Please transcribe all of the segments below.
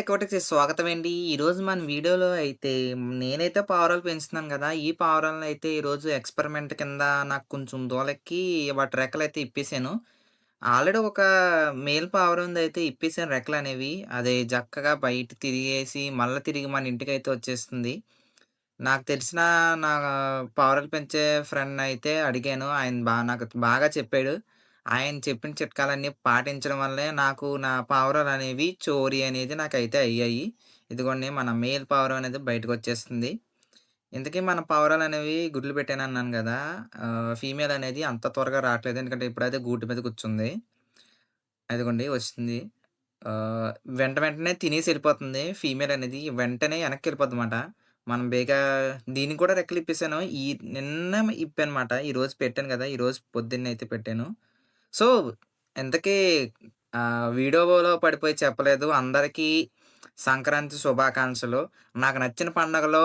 కేకే స్వాగతం అండి. ఈరోజు మన వీడియోలో అయితే నేనైతే పావురాలు పెంచుతున్నాను కదా ఈ పావురాలనైతే ఈరోజు ఎక్స్‌పెరిమెంట్ కింద నాకు కొంచెం దూలెక్కి వాటి రెక్కలు అయితే ఇప్పేసాను. ఆల్రెడీ ఒక మేల్ పావురం అయితే ఇప్పేసాను రెక్కలనేవి. అది చక్కగా బయట తిరిగేసి మళ్ళీ తిరిగి మన ఇంటికి అయితే వచ్చేస్తుంది. నాకు తెలిసిన నా పావురాలు పెంచే ఫ్రెండ్ అయితే అడిగాను. ఆయన బా నాకు బాగా చెప్పాడు. ఆయన చెప్పిన చిట్కాలన్నీ పాటించడం వల్లే నాకు నా పావురాలు అనేవి చోరీ అనేది నాకైతే అయ్యాయి. ఇదిగోండి మన మేల్ పావురం అనేది బయటకొచ్చేస్తుంది. ఇంతకీ మన పావురాలు అనేవి గుడ్లు పెట్టాను అన్నాను కదా ఫీమేల్ అనేది అంత త్వరగా రావట్లేదు ఎందుకంటే ఇప్పుడైతే గూటి మీద కూర్చుంది. అదిగోండి వస్తుంది. వెంట వెంటనే తినేసి వెళ్ళిపోతుంది ఫీమేల్ అనేది వెంటనే వెనక్కి వెనక్కెళ్ళిపోద్దమాట. మనం బేగా దీనికి కూడా రెక్కలు ఇప్పేసాను ఈ నిన్న ఇప్పానమాట. ఈరోజు పెట్టాను కదా ఈరోజు పొద్దున్నయితే పెట్టాను. సో, ఇంతకీ ఆహ్, వీడియోలో పడిపోయి చెప్పలేదు. అందరికీ సంక్రాంతి శుభాకాంక్షలు. నాకు నచ్చిన పండగలో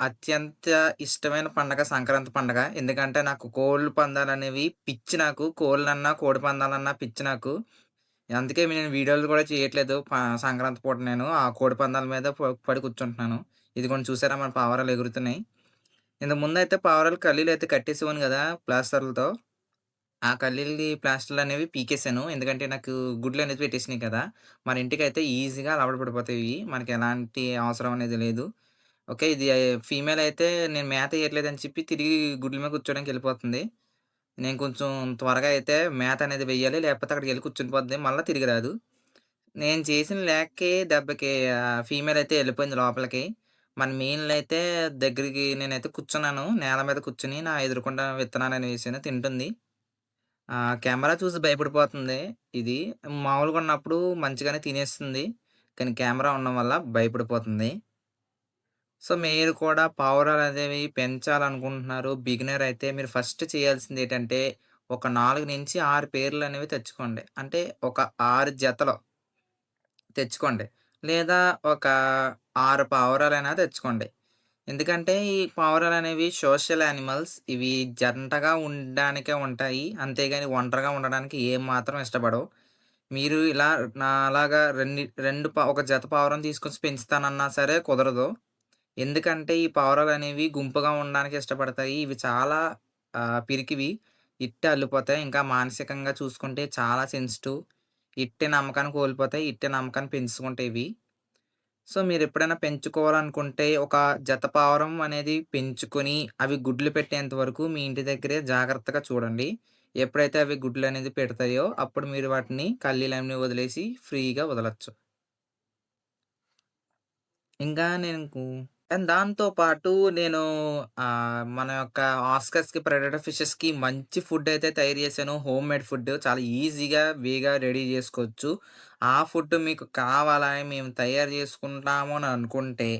అత్యంత ఇష్టమైన పండగ సంక్రాంతి పండగ. ఎందుకంటే నాకు కోళ్ళు పందాలనేవి పిచ్చి నాకు. కోళ్ళన్నా, కోడి పందాలన్నా పిచ్చి నాకు. అందుకే నేను వీడియోలు కూడా చేయట్లేదు. ప సంక్రాంతి పూట నేను ఆ కోడి పందాల మీద ప పడి కూర్చుంటున్నాను. ఇదిగోండి చూసారా మన పావురాలు ఎగురుతున్నాయి. ఇంతకు ముందయితే పావురాలు కల్లీలయితే కట్టేసేవాడిని కదా ప్లాస్టర్‌లతో. ఆ కళ్ళీల్లు ప్లాస్టర్లు అనేవి పీకేసాను. ఎందుకంటే నాకు గుడ్లు అనేది పెట్టేసినాయి కదా! మన ఇంటికైతే ఈజీగా అలవాటు పడిపోతాయి. మనకి ఎలాంటి అవసరం అనేది లేదు. ఓకే. ఇది ఫీమేల్ అయితే నేను మేత వేయట్లేదని చెప్పి తిరిగి గుడ్ల మీద కూర్చోడానికి వెళ్ళిపోతుంది నేను కొంచెం త్వరగా అయితే మేత అనేది వెయ్యాలి. లేకపోతే అక్కడికెళ్ళి కూర్చుండిపోద్ది. మళ్ళీ తిరిగి రాదు. నేను చేసిన లేకకి, దెబ్బకి ఫీమేల్ అయితే వెళ్ళిపోయింది లోపలికి. మన మెయిల్‌నయితే దగ్గరికి నేనైతే కూర్చున్నాను. నేల మీద కూర్చొని నా ఎదురుగుండా విత్తనాలనేవి వేసాను. తింటుంది. కెమెరా చూసి భయపడిపోతుంది ఇది. మామూలుగా ఉన్నప్పుడు మంచిగానే తినేస్తుంది. కానీ కెమెరా ఉండడం వల్ల భయపడిపోతుంది. సో, మీరు కూడా పావురాలనేవి పెంచాలనుకుంటున్నారు. బిగినర్ అయితే మీరు ఫస్ట్ చేయాల్సిందేంటంటే ఒక 4-6 పేర్లనేవి తెచ్చుకోండి. అంటే ఒక 6 జతలు తెచ్చుకోండి. లేదా ఒక 6 పావురాలైనా తెచ్చుకోండి. ఎందుకంటే ఈ పావురాలనేవి సోషల్ యానిమల్స్. ఇవి జంటగా ఉండడానికే ఉంటాయి. అంతేగాని ఒంటరిగా ఉండడానికి ఏం మాత్రం ఇష్టపడవు. మీరు ఇలా నాలాగా అలాగా రెండు ప ఒక జత పావురం తీసుకొచ్చి పెంచుతానన్నా సరే కుదరదు. ఎందుకంటే ఈ పావురాలు అనేవి గుంపుగా ఉండడానికి ఇష్టపడతాయి. ఇవి చాలా పిరికివి. ఇట్టే అల్లిపోతాయి. ఇంకా మానసికంగా చూసుకుంటే చాలా సెన్సిటివ్. ఇట్టే నమ్మకాన్ని కోల్పోతాయి. ఇట్టే నమ్మకాన్ని పెంచుకుంటాయి ఇవి. సో, మీరు ఎప్పుడైనా పెంచుకోవాలనుకుంటే ఒక జత పావురం అనేది పెంచుకొని అవి గుడ్లు పెట్టేంత వరకు మీ ఇంటి దగ్గరే జాగ్రత్తగా చూడండి. ఎప్పుడైతే అవి గుడ్లు అనేది పెడతాయో అప్పుడు మీరు వాటిని కల్లీలన్నీ వదిలేసి ఫ్రీగా వదలచ్చు ఇంకా నేను అండ్ దాంతో పాటు నేను ఆహ్, మన యొక్క ఆస్కర్స్‌కి, ప్రెడేటర్ ఫిషెస్‌కి మంచి ఫుడ్ అయితే తయారు చేశాను. Home made food. చాలా ఈజీగా, వేగా రెడీ చేసుకోవచ్చు. ఆ ఫుడ్ మీకు కావాలా? మేము తయారు చేసుకుంటాము అని అనుకుంటే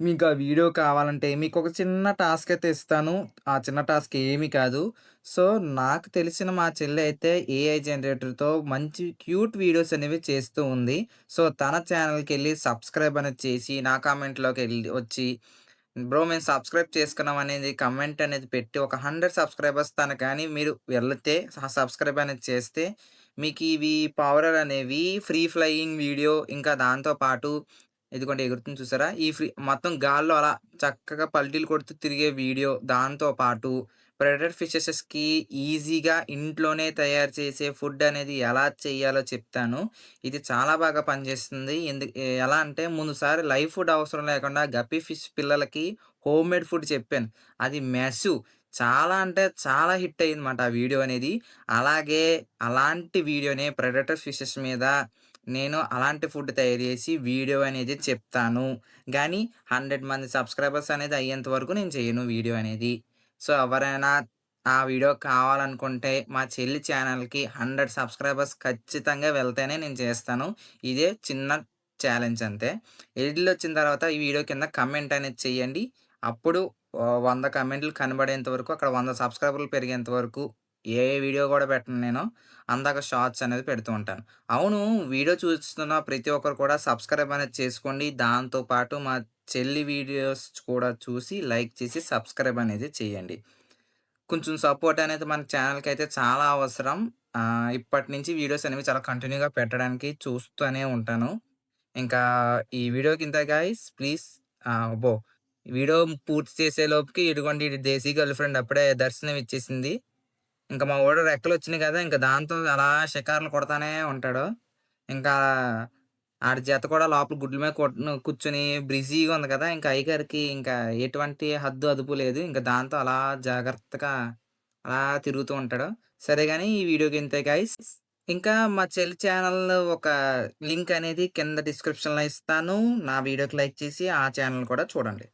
మీకు ఆ వీడియో కావాలంటే మీకు ఒక చిన్న టాస్క్ అయితే ఇస్తాను. ఆ చిన్న టాస్క్ ఏమీ కాదు. సో, నాకు తెలిసిన మా చెల్లి అయితే ఏఐ జనరేటర్‌తో మంచి క్యూట్ వీడియోస్ అనేవి చేస్తూ ఉంది. సో, తన ఛానల్కి వెళ్ళి సబ్స్క్రైబ్ అనేది చేసి నా కామెంట్‌లోకెళ్ళి వచ్చి బ్రో మేము సబ్స్క్రైబ్ చేసుకున్నాం అనేది కమెంట్ అనేది పెట్టి ఒక 100 సబ్స్క్రైబర్స్ తనకు కానీ మీరు వెళితే సబ్స్క్రైబ్ అనేది చేస్తే మీకు ఇవి పావురాలనేవి ఫ్రీ ఫ్లయింగ్ వీడియో ఇంకా దాంతో ఎందుకంటే ఎగురుతుంది చూసారా? ఈ ఫ్రీ మొత్తం గాల్లో అలా చక్కగా పల్టీలు కొడుతూ తిరిగే వీడియో. దాంతో పాటు ప్రెడర్ ఫిషెసెస్‌కి ఈజీగా ఇంట్లోనే తయారు చేసే ఫుడ్ అనేది ఎలా చేయాలో చెప్తాను. ఇది చాలా బాగా పనిచేస్తుంది. ఎందు ఎలా అంటే ముందుసారి లైవ్ ఫుడ్ అవసరం లేకుండా గప్పి ఫిష్ పిల్లలకి హోమ్ మేడ్ ఫుడ్ చెప్పాను. అది మెసు చాలా అంటే చాలా హిట్ అయిందన్నమాట ఆ వీడియో అనేది. అలాగే అలాంటి వీడియోనే ప్రెడటర్ ఫిషెస్ మీద నేను అలాంటి ఫుడ్ తయారు చేసి వీడియో అనేది చెప్తాను. కానీ హండ్రెడ్ మంది సబ్స్క్రైబర్స్ అనేది అయ్యేంత వరకు నేను చేయను వీడియో అనేది. సో, ఎవరైనా ఆ వీడియో కావాలనుకుంటే మా చెల్లి ఛానల్కి హండ్రెడ్ సబ్స్క్రైబర్స్ ఖచ్చితంగా వెళ్తేనే నేను చేస్తాను. ఇదే చిన్న ఛాలెంజ్ అంతే. ఎళ్ళొచ్చిన తర్వాత ఈ వీడియో కింద కమెంట్ అనేది చేయండి. అప్పుడు వంద కమెంట్లు కనబడేంత వరకు అక్కడ వంద సబ్స్క్రైబర్లు పెరిగేంత వరకు ఏ వీడియో కూడా పెట్టను నేను. అందాక షార్ట్స్ అనేది పెడుతూ ఉంటాను. అవును వీడియో చూస్తున్న ప్రతి ఒక్కరు కూడా సబ్స్క్రైబ్ అనేది చేసుకోండి. దాంతో పాటు మా చెల్లి వీడియోస్ కూడా చూసి లైక్ చేసి సబ్స్క్రైబ్ అనేది చేయండి. కొంచెం సపోర్ట్ అనేది మన ఛానల్కి అయితే చాలా అవసరం. ఇప్పటి నుంచి వీడియోస్ అనేవి చాలా కంటిన్యూగా పెట్టడానికి చూస్తూనే ఉంటాను. ఇంకా ఈ వీడియోకి ఇంతే గాయస్ ప్లీజ్ బో అబ్బో! వీడియో పూర్తి చేసే లోపుకి ఇటువంటి దేశీ గర్ల్ ఫ్రెండ్ అప్పుడే దర్శనం ఇచ్చేసింది. ఇంకా మా వాడు రెక్కలు వచ్చినాయి కదా ఇంకా దాంతో అలా షికార్లు కొడతానే ఉంటాడు. ఇంకా ఆడి జత కూడా లోపల గుడ్ల మీద కొట్ను కూర్చొని బిజీగా ఉంది కదా! ఇంకా అయ్యగారికి ఇంకా ఎటువంటి హద్దు, అదుపు లేదు. ఇంకా దాంతో అలా జాగ్రత్తగా అలా తిరుగుతూ ఉంటాడు. సరే కానీ ఈ వీడియోకి ఇంతే గైస్. ఇంకా మా చెల్లి ఛానల్ ఒక లింక్ అనేది కింద డిస్క్రిప్షన్‌లో ఇస్తాను. నా వీడియోకి లైక్ చేసి ఆ ఛానల్ కూడా చూడండి.